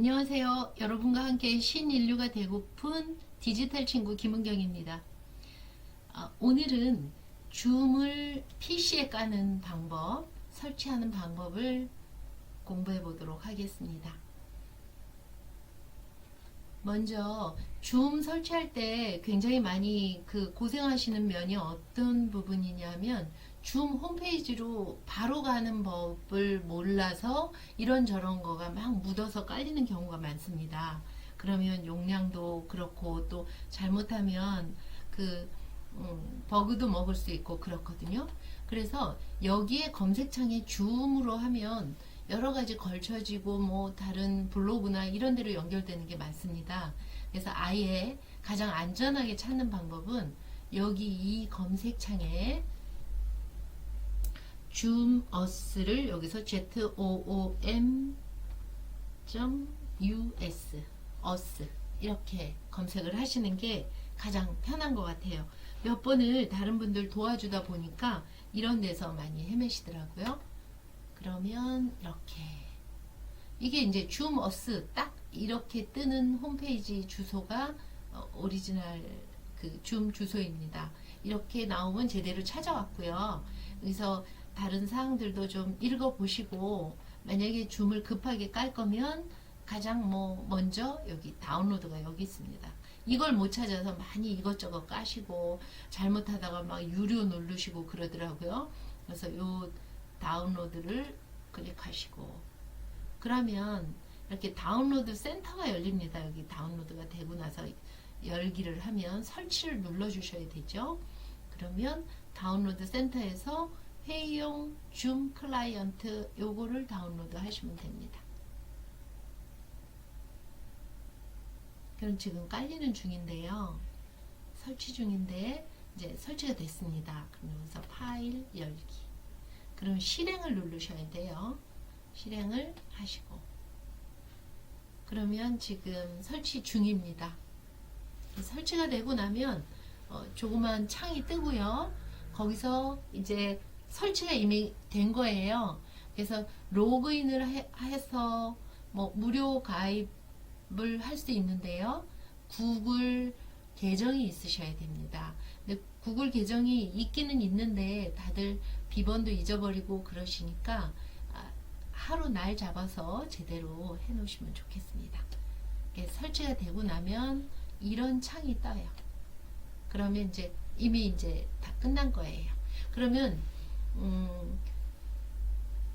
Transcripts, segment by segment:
안녕하세요. 여러분과 함께 신인류가 되고픈 디지털 친구 김은경입니다. 아, 오늘은 줌을 PC에 까는 방법, 설치하는 방법을 공부해 보도록 하겠습니다. 먼저 줌 설치할 때 굉장히 많이 그 고생하시는 면이 어떤 부분이냐면 줌 홈페이지로 바로 가는 법을 몰라서 이런저런 거가 막 묻어서 깔리는 경우가 많습니다. 그러면 용량도 그렇고 또 잘못하면 그 음, 버그도 먹을 수 있고 그렇거든요. 그래서 여기에 검색창에 줌으로 하면 여러 가지 걸쳐지고 뭐 다른 블로그나 이런 데로 연결되는 게 많습니다. 그래서 아예 가장 안전하게 찾는 방법은 여기 이 검색창에 줌 어스를 여기서 z o o m us 어스 이렇게 검색을 하시는 게 가장 편한 것 같아요. 몇 번을 다른 분들 도와주다 보니까 이런 데서 많이 헤매시더라고요. 그러면 이렇게 이게 이제 줌 어스 딱 이렇게 뜨는 홈페이지 주소가 어, 오리지널 그 줌 주소입니다. 이렇게 나오면 제대로 찾아왔고요. 그래서 다른 사항들도 좀 읽어보시고 만약에 줌을 급하게 깔 거면 가장 뭐 먼저 여기 다운로드가 여기 있습니다. 이걸 못 찾아서 많이 이것저것 까시고 잘못하다가 막 유료 누르시고 그러더라고요. 그래서 요 다운로드를 클릭하시고 그러면 이렇게 다운로드 센터가 열립니다. 여기 다운로드가 되고 나서 열기를 하면 설치를 눌러 주셔야 되죠. 그러면 다운로드 센터에서 회의용 줌 클라이언트 요거를 다운로드 하시면 됩니다. 그럼 지금 깔리는 중인데요. 설치 중인데 이제 설치가 됐습니다. 그러면서 파일 열기. 그럼 실행을 누르셔야 돼요. 실행을 하시고. 그러면 지금 설치 중입니다. 설치가 되고 나면 어, 조그만 창이 뜨고요. 거기서 이제 설치가 이미 된 거예요. 그래서 로그인을 해, 해서 뭐 무료 가입을 할 수 있는데요. 구글 계정이 있으셔야 됩니다. 근데 구글 계정이 있기는 있는데 다들 비번도 잊어버리고 그러시니까 아, 하루 날 잡아서 제대로 해 놓으시면 좋겠습니다. 설치가 되고 나면 이런 창이 떠요. 그러면 이제 이미 이제 다 끝난 거예요. 그러면 음,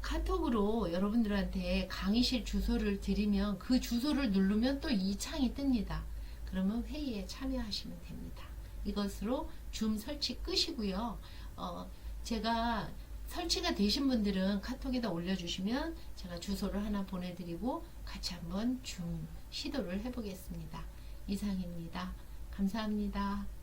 카톡으로 여러분들한테 강의실 주소를 드리면 그 주소를 누르면 또 이 창이 뜹니다. 그러면 회의에 참여하시면 됩니다. 이것으로 줌 설치 끝이고요. 어, 제가 설치가 되신 분들은 카톡에다 올려주시면 제가 주소를 하나 보내드리고 같이 한번 줌 시도를 해보겠습니다. 이상입니다. 감사합니다.